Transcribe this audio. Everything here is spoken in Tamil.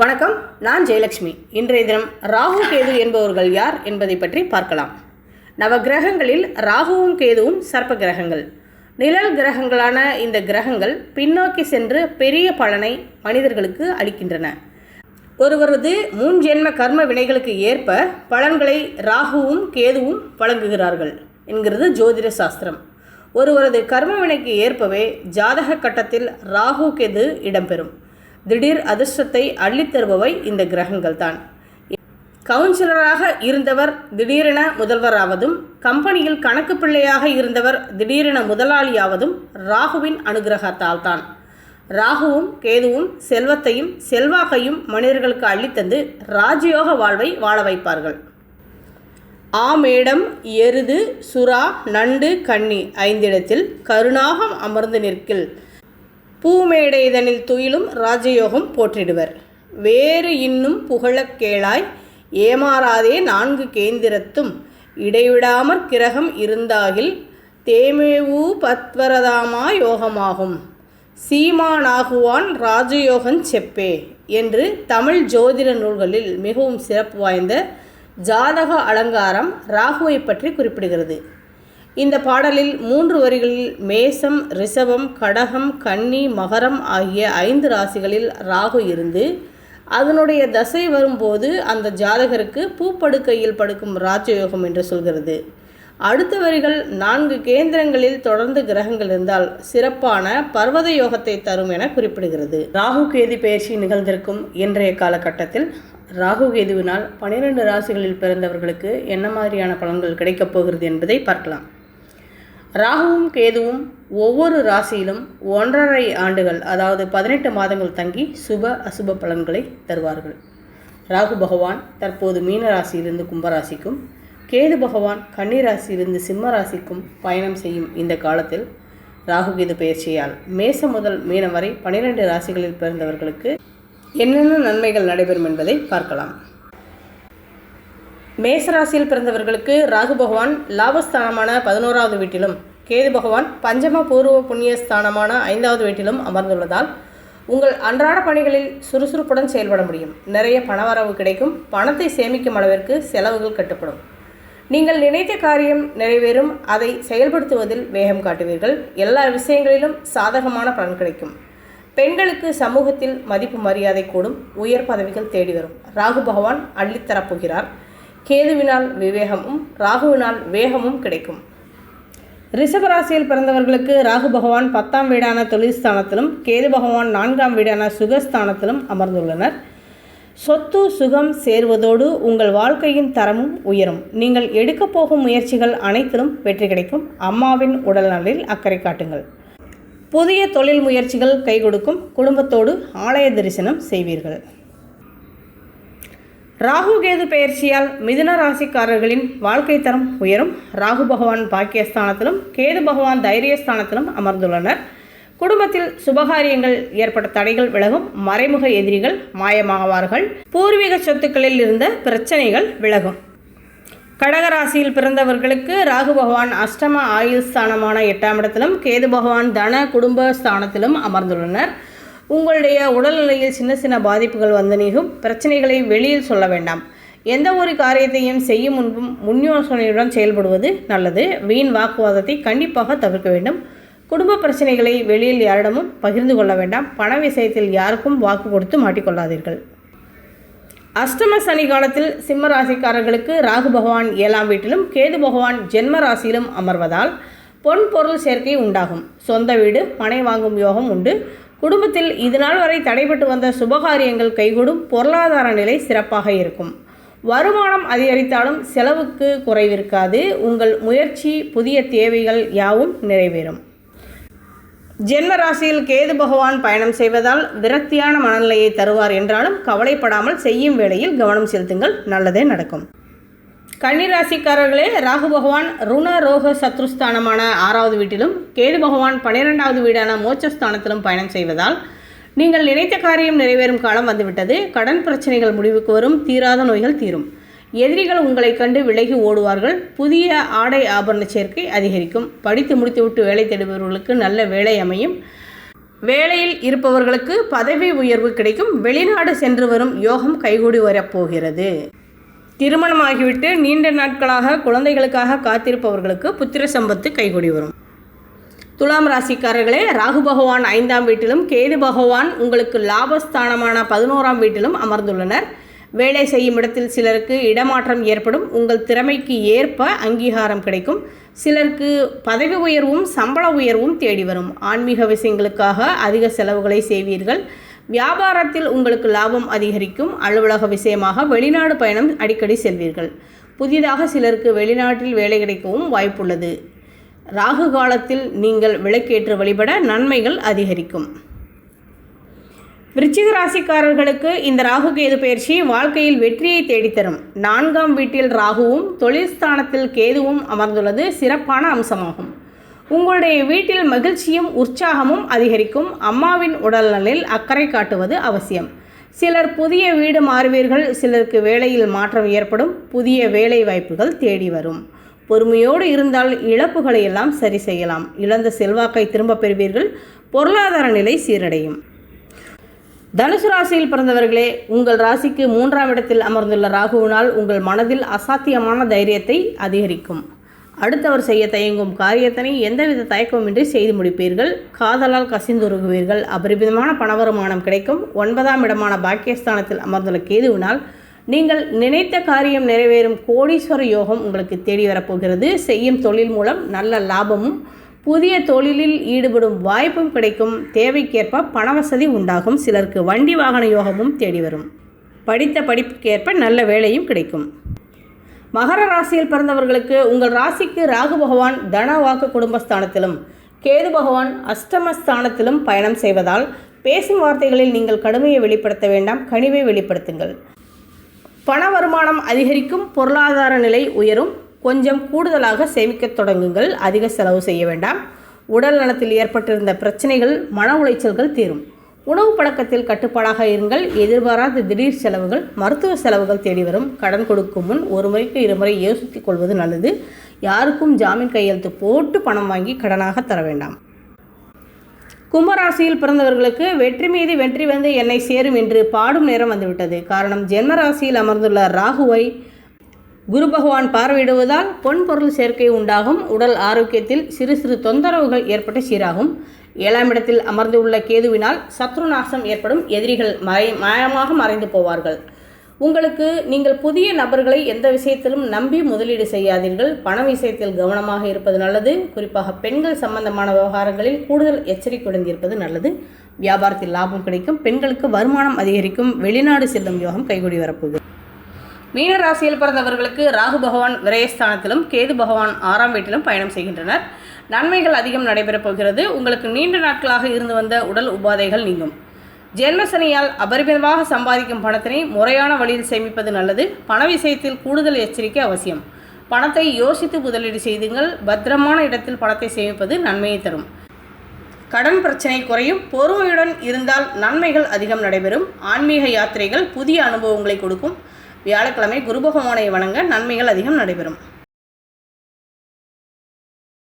வணக்கம் நான் ஜெயலட்சுமி இன்றைய தினம் ராகு கேது என்பவர்கள் யார் என்பதை பற்றி பார்க்கலாம். நவ கிரகங்களில் ராகுவும் கேதுவும் சர்ப்ப கிரகங்கள். நிழல் கிரகங்களான இந்த கிரகங்கள் பின்னோக்கி சென்று பெரிய பலனை மனிதர்களுக்கு அளிக்கின்றன. ஒருவரது முன்ஜென்ம கர்ம வினைகளுக்கு ஏற்ப பலன்களை ராகுவும் கேதுவும் வழங்குகிறார்கள் என்கிறது ஜோதிட சாஸ்திரம். ஒருவரது கர்ம வினைக்கு ஏற்பவே ஜாதக கட்டத்தில் ராகு கேது இடம்பெறும். திடீர் அதிர்ஷ்டத்தை அள்ளித்தருபவை இந்த கிரகங்கள் தான் கவுன்சிலராக இருந்தவர் திடீரென முதல்வராவதும் கம்பெனியில் கணக்கு பிள்ளையாக இருந்தவர் திடீரென முதலாளியாவதும் ராகுவின் அனுகிரகத்தால் தான் ராகுவும் கேதுவும் செல்வத்தையும் செல்வாக்கையும் மனிதர்களுக்கு அள்ளித்தந்து ராஜயோக வாழ்வை வாழ வைப்பார்கள். ஆமேடம் எருது சுறா நண்டு கன்னி ஐந்திடத்தில் கருணாகம் அமர்ந்து நிற்கில். பூமேடைதனில் துயிலும் ராஜயோகம் போற்றிடுவர். வேறு இன்னும் புகழக் கேளாய் ஏமாறாதே நான்கு கேந்திரத்தும். இடைவிடாமற் கிரகம் இருந்தாகில் தேமேவு பத்வரதாமா யோகமாகும். சீமானாகுவான் ராஜயோகன் செப்பே என்று தமிழ் ஜோதிட நூல்களில் மிகவும் சிறப்பு வாய்ந்த ஜாதக அலங்காரம் ராகுவை பற்றி குறிப்பிடுகிறது. இந்த பாடலில் மூன்று வரிகளில் மேசம் ரிஷபம் கடகம் கன்னி மகரம் ஆகிய ஐந்து ராசிகளில் ராகு இருந்து அதனுடைய தசை வரும்போது அந்த ஜாதகருக்கு பூப்படுக்கையில் படுக்கும் ராஜயோகம் என்று சொல்கிறது. அடுத்த வரிகள் நான்கு கேந்திரங்களில் தொடர்ந்து கிரகங்கள் இருந்தால் சிறப்பான பர்வத யோகத்தை தரும் என குறிப்பிடுகிறது. ராகு கேது பயிற்சி நிகழ்ந்திருக்கும் இன்றைய காலகட்டத்தில் ராகு கேதுவினால் பனிரெண்டு ராசிகளில் பிறந்தவர்களுக்கு என்ன மாதிரியான பலன்கள் கிடைக்கப் போகிறது என்பதை பார்க்கலாம். ராகுவும் கேதுவும் ஒவ்வொரு ராசியிலும் ஒன்றரை ஆண்டுகள் அதாவது பதினெட்டு மாதங்கள் தங்கி சுப அசுப பலன்களை தருவார்கள். ராகு பகவான் தற்போது மீன ராசியிலிருந்து கும்பராசிக்கும் கேது பகவான் கன்னிராசியிலிருந்து சிம்ம ராசிக்கும் பயணம் செய்யும் இந்த காலத்தில் ராகு கேது பயிற்சியால் மேசம் முதல் மீனம் வரை பனிரெண்டு ராசிகளில் பிறந்தவர்களுக்கு என்னென்ன நன்மைகள் நடைபெறும் என்பதை பார்க்கலாம். மேசராசியில் பிறந்தவர்களுக்கு ராகு பகவான் லாபஸ்தானமான பதினோராவது வீட்டிலும் கேது பகவான் பஞ்சம பூர்வ புண்ணிய ஸ்தானமான ஐந்தாவது வீட்டிலும் அமர்ந்துள்ளதால் உங்கள் அன்றாட பணிகளில் சுறுசுறுப்புடன் செயல்பட முடியும். நிறைய பணவரவு கிடைக்கும். பணத்தை சேமிக்கும் அளவிற்கு செலவுகள் கட்டுப்படும். நீங்கள் நினைத்த காரியம் நிறைவேறும். அதை செயல்படுத்துவதில் வேகம் காட்டுவீர்கள். எல்லா விஷயங்களிலும் சாதகமான பலன் கிடைக்கும். பெண்களுக்கு சமூகத்தில் மதிப்பு மரியாதை கூடும். உயர் பதவிகள் தேடி வரும். ராகு பகவான் அள்ளித்தரப்போகிறார் கேதுவினால் விவேகமும் ராகுவினால் வேகமும் கிடைக்கும். ரிஷபராசியில் பிறந்தவர்களுக்கு ராகு பகவான் பத்தாம் வீடான தொழில்ஸ்தானத்திலும் கேது பகவான் நான்காம் வீடான சுகஸ்தானத்திலும் அமர்ந்துள்ளனர். சொத்து சுகம் சேர்வதோடு உங்கள் வாழ்க்கையின் தரமும் உயரும். நீங்கள் எடுக்கப் போகும் முயற்சிகள் அனைத்திலும் வெற்றி கிடைக்கும். அம்மாவின் உடல்நலில் அக்கறை காட்டுங்கள். புதிய தொழில் முயற்சிகள் கை கொடுக்கும். குடும்பத்தோடு ஆலய தரிசனம் செய்வீர்கள். ராகு கேது பெயர்ச்சியால் மிதுன ராசிக்காரர்களின் வாழ்க்கை தரம் உயரும். ராகு பகவான் பாக்கியஸ்தானத்திலும் கேது பகவான் தைரியஸ்தானத்திலும் அமர்ந்துள்ளனர். குடும்பத்தில் சுபகாரியங்கள் ஏற்பட்ட தடைகள் விலகும். மறைமுக எதிரிகள் மாயமாவார்கள். பூர்வீக சொத்துக்களில் இருந்த பிரச்சனைகள் விலகும். கடகராசியில் பிறந்தவர்களுக்கு ராகு பகவான் அஷ்டம ஆயுள் ஸ்தானமான எட்டாம் இடத்திலும் கேது பகவான் தன குடும்ப ஸ்தானத்திலும் அமர்ந்துள்ளனர். உங்களுடைய உடல்நிலையில் சின்ன சின்ன பாதிப்புகள் வந்து நீங்கும் பிரச்சனைகளை வெளியில் சொல்ல வேண்டாம். எந்த ஒரு காரியத்தையும் செய்யும் முன்பும் முன்யோசனையுடன் செயல்படுவது நல்லது. வீண் வாக்குவாதத்தை கண்டிப்பாக தவிர்க்க வேண்டும். குடும்ப பிரச்சனைகளை வெளியில் யாரிடமும் பகிர்ந்து கொள்ள வேண்டாம். பண விஷயத்தில் யாருக்கும் வாக்கு கொடுத்து மாட்டிக்கொள்ளாதீர்கள். அஷ்டம சனி காலத்தில் சிம்ம ராசிக்காரர்களுக்கு ராகு பகவான் ஏழாம் வீட்டிலும் கேது பகவான் ஜென்ம ராசியிலும் அமர்வதால் பொன் பொருள் சேர்க்கை உண்டாகும். சொந்த வீடு மனை வாங்கும் யோகம் உண்டு. குடும்பத்தில் இதுநாள் வரை தடைபட்டு வந்த சுபகாரியங்கள் கைகூடும் பொருளாதார நிலை சிறப்பாக இருக்கும். வருமானம் அதிகரித்தாலும் செலவுக்கு குறைவிருக்காது. உங்கள் முயற்சி புதிய தேவைகள் யாவும் நிறைவேறும். ஜென்ம ராசியில் கேது பகவான் பயணம் செய்வதால் விரக்தியான மனநிலையை தருவார் என்றாலும் கவலைப்படாமல் செய்யும் வேளையில் கவனம் செலுத்துங்கள். நல்லதே நடக்கும். கன்னிராசிக்காரர்களே ராகு பகவான் ருண ரோக சத்ருஸ்தானமான ஆறாவது வீட்டிலும் கேது பகவான் பன்னிரெண்டாவது வீடான மோட்சஸ்தானத்திலும் பயணம் செய்வதால் நீங்கள் நினைத்த காரியம் நிறைவேறும் காலம் வந்துவிட்டது. கடன் பிரச்சனைகள் முடிவுக்கு வரும் தீராத நோய்கள் தீரும். எதிரிகள் உங்களை கண்டு விலகி ஓடுவார்கள். புதிய ஆடை ஆபரண சேர்க்கை அதிகரிக்கும். படித்து முடித்துவிட்டு வேலை தேடுபவர்களுக்கு நல்ல வேலை அமையும். வேலையில் இருப்பவர்களுக்கு பதவி உயர்வு கிடைக்கும். வெளிநாடு சென்று வரும் யோகம் கைகூடி வரப்போகிறது. திருமணமாகிவிட்டு நீண்ட நாட்களாக குழந்தைகளுக்காக காத்திருப்பவர்களுக்கு புத்திர சம்பத்து கைகூடி வரும். துலாம் ராசிக்காரர்களே ராகு பகவான் ஐந்தாம் வீட்டிலும் கேது பகவான் உங்களுக்கு லாபஸ்தானமான பதினோராம் வீட்டிலும் அமர்ந்துள்ளனர். வேலை செய்யும் இடத்தில் சிலருக்கு இடமாற்றம் ஏற்படும். உங்கள் திறமைக்கு ஏற்ப அங்கீகாரம் கிடைக்கும். சிலருக்கு பதவி உயர்வும் சம்பள உயர்வும் தேடி வரும். ஆன்மீக விஷயங்களுக்காக அதிக செலவுகளை செய்வீர்கள். வியாபாரத்தில் உங்களுக்கு லாபம் அதிகரிக்கும். அலுவலக விஷயமாக வெளிநாடு பயணம் அடிக்கடி செல்வீர்கள். புதிதாக சிலருக்கு வெளிநாட்டில் வேலை கிடைக்கவும் வாய்ப்புள்ளது. ராகு காலத்தில் நீங்கள் விளக்கேற்று வழிபட நன்மைகள் அதிகரிக்கும். விருச்சிக ராசிக்காரர்களுக்கு இந்த ராகு கேது பயிற்சி வாழ்க்கையில் வெற்றியை தேடித்தரும். நான்காம் வீட்டில் ராகுவும் தொழில் ஸ்தானத்தில் கேதுவும் அமர்ந்துள்ளது. சிறப்பான அம்சமாகும். உங்களுடைய வீட்டில் மகிழ்ச்சியும் உற்சாகமும் அதிகரிக்கும் அம்மாவின் உடல்நலில் அக்கறை காட்டுவது அவசியம். சிலர் புதிய வீடு மாறுவீர்கள் சிலருக்கு வேலையில் மாற்றம் ஏற்படும் புதிய வேலை வாய்ப்புகள் தேடி வரும். பொறுமையோடு இருந்தால் இழப்புகளை எல்லாம் சரி செய்யலாம். இழந்த செல்வாக்கை திரும்பப் பெறுவீர்கள் பொருளாதார நிலை சீரடையும். தனுசு ராசியில் பிறந்தவர்களே உங்கள் ராசிக்கு மூன்றாம் இடத்தில் அமர்ந்துள்ள ராகுவினால் உங்கள் மனதில் அசாத்தியமான தைரியத்தை அதிகரிக்கும். அடுத்தவர் செய்ய தயங்கும் காரியத்தினை எந்தவித தயக்கமின்றி செய்து முடிப்பீர்கள். காதலால் கசிந்துருகுவீர்கள். அபரிமிதமான பணவருமானம் கிடைக்கும். ஒன்பதாம் இடமான பாக்கியஸ்தானத்தில் அமர்ந்துள்ள கேதுவினால் நீங்கள் நினைத்த காரியம் நிறைவேறும். கோடீஸ்வர யோகம் உங்களுக்கு தேடி வரப்போகிறது. செய்யும் தொழில் மூலம் நல்ல லாபமும் புதிய தொழிலில் ஈடுபடும் வாய்ப்பும் கிடைக்கும். தேவைக்கேற்ப பணவசதி உண்டாகும். சிலருக்கு வண்டி வாகன யோகமும் தேடி வரும். படித்த படிப்புக்கேற்ப நல்ல வேலையும் கிடைக்கும். மகர ராசியில் பிறந்தவர்களுக்கு உங்கள் ராசிக்கு ராகு பகவான் தன வாக்கு குடும்பஸ்தானத்திலும் கேது பகவான் அஷ்டமஸ்தானத்திலும் பயணம் செய்வதால் பேசும் வார்த்தைகளில் நீங்கள் கடுமையை வெளிப்படுத்த வேண்டாம் கனிவை வெளிப்படுத்துங்கள். பண வருமானம் அதிகரிக்கும் பொருளாதார நிலை உயரும் கொஞ்சம் கூடுதலாக சேமிக்கத் தொடங்குங்கள் அதிக செலவு செய்ய வேண்டாம். உடல் நலத்தில் ஏற்பட்டிருந்த பிரச்சனைகள் மன உளைச்சல்கள் தீரும். உணவு பழக்கத்தில் கட்டுப்பாடாக இருங்கள். எதிர்பாராத திடீர் செலவுகள் மருத்துவ செலவுகள் தேடி வரும். கடன் கொடுக்கும் முன் ஒரு முறைக்கு இருமுறை யோசித்துக் கொள்வது நல்லது. யாருக்கும் ஜாமீன் கையெழுத்து போட்டு பணம் வாங்கி கடனாக தர வேண்டாம். கும்பராசியில் பிறந்தவர்களுக்கு வெற்றி மீது வெற்றி வந்து என்னை சேரும் என்று பாடும் நேரம் வந்துவிட்டது. காரணம் ஜென்ம ராசியில் அமர்ந்துள்ள ராகுவை குரு பகவான் பார்வையிடுவதால் பொன் பொருள் சேர்க்கை உண்டாகும். உடல் ஆரோக்கியத்தில் சிறு சிறு தொந்தரவுகள் ஏற்பட்டு சீராகும். ஏழாம் இடத்தில் அமர்ந்துள்ள கேதுவினால் சத்ருநாசம் ஏற்படும் எதிரிகள் மறை மாயமாக மறைந்து போவார்கள். உங்களுக்கு நீங்கள் புதிய நபர்களை எந்த விஷயத்திலும் நம்பி முதலீடு செய்யாதீர்கள். பண விஷயத்தில் கவனமாக இருப்பது நல்லது. குறிப்பாக பெண்கள் சம்பந்தமான விவகாரங்களில் கூடுதல் எச்சரிக்கையுடன் இருப்பது நல்லது. வியாபாரத்தில் லாபம் கிடைக்கும். பெண்களுக்கு வருமானம் அதிகரிக்கும். வெளிநாடு செல்லும் யோகம் கைகூடி வரப்போகுது மீன ராசியில் பிறந்தவர்களுக்கு ராகு பகவான் விரயஸ்தானத்திலும் கேது பகவான் ஆறாம் வீட்டிலும் பயணம் செய்கின்றனர். நன்மைகள் அதிகம் நடைபெறப் போகிறது. உங்களுக்கு நீண்ட நாட்களாக இருந்து வந்த உடல் உபாதைகள் நீங்கும். ஜென்மசனியால் அபரிமிதமாக சம்பாதிக்கும் பணத்தினை முறையான வழியில் சேமிப்பது நல்லது. பண விஷயத்தில் கூடுதல் எச்சரிக்கை அவசியம். பணத்தை யோசித்து முதலீடு செய்துங்கள். பத்திரமான இடத்தில் பணத்தை சேமிப்பது நன்மையை தரும். கடன் பிரச்சனை குறையும். பொறுமையுடன் இருந்தால் நன்மைகள் அதிகம் நடைபெறும். ஆன்மீக யாத்திரைகள் புதிய அனுபவங்களை கொடுக்கும். வியாழக்கிழமை குரு பகவானை வணங்க நன்மைகள் அதிகம் நடைபெறும்.